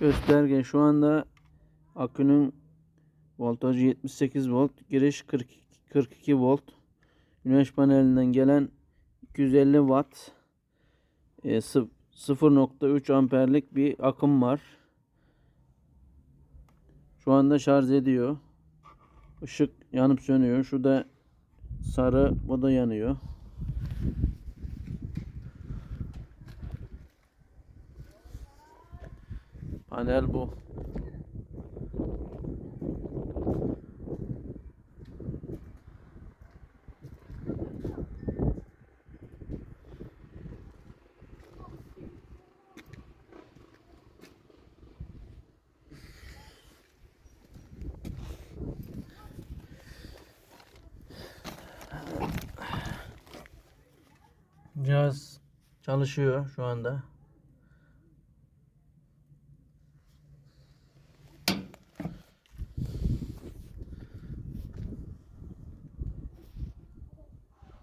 Gösterge şu anda akünün voltajı 78 volt, giriş 40, 42 volt. Güneş panelinden gelen 250 watt e, sı- 0.3 amperlik bir akım var. Şu anda şarj ediyor. Işık yanıp sönüyor. Şu da sarı, o da yanıyor. Panel bu. Cihaz çalışıyor şu anda.